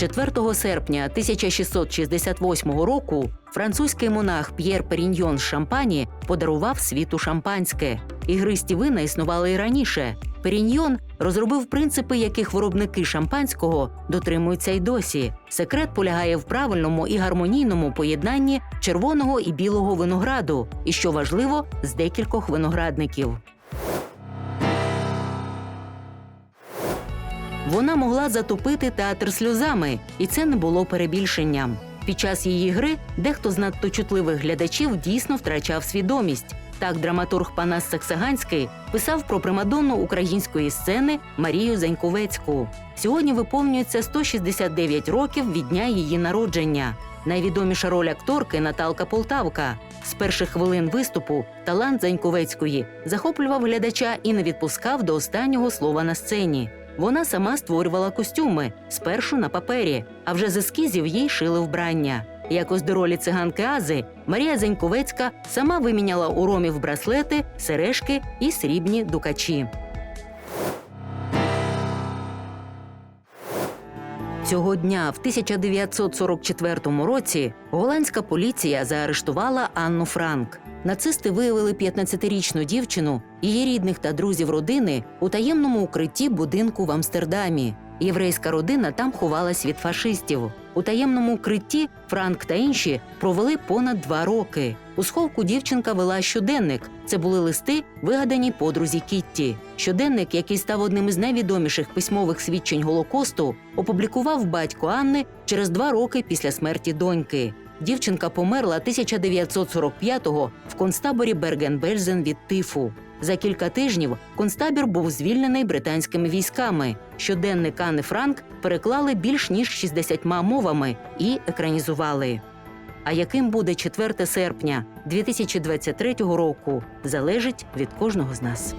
4 серпня 1668 року французький монах П'єр Періньйон з Шампані подарував світу шампанське. Ігристі вина існували і раніше. Періньйон розробив принципи, яких виробники шампанського дотримуються й досі. Секрет полягає в правильному і гармонійному поєднанні червоного і білого винограду, і що важливо, з декількох виноградників. Вона могла затопити театр сльозами, і це не було перебільшенням. Під час її гри дехто з надто чутливих глядачів дійсно втрачав свідомість. Так, драматург Панас Саксаганський писав про примадонну української сцени Марію Заньковецьку. Сьогодні виповнюється 169 років від дня її народження. Найвідоміша роль акторки Наталка Полтавка. З перших хвилин виступу талант Заньковецької захоплював глядача і не відпускав до останнього слова на сцені. Вона сама створювала костюми спершу на папері, а вже з ескізів їй шили вбрання. Якось до ролі циганки Ази Марія Зеньковецька сама виміняла у ромів браслети, сережки і срібні дукачі. Цього дня, в 1944 році, голландська поліція заарештувала Анну Франк. Нацисти виявили 15-річну дівчину, її рідних та друзів родини у таємному укритті будинку в Амстердамі. Єврейська родина там ховалась від фашистів. У таємному укритті Франк та інші провели понад два роки. У сховку дівчинка вела щоденник. Це були листи, вигадані подрузі Кітті. Щоденник, який став одним із найвідоміших письмових свідчень Голокосту, опублікував батько Анни через два роки після смерті доньки. Дівчинка померла 1945-го в концтаборі Берген-Бельзен від тифу. За кілька тижнів концтабір був звільнений британськими військами. Щоденник Анни Франк переклали більш ніж 60 мовами і екранізували. А яким буде 4 серпня 2023 року, залежить від кожного з нас.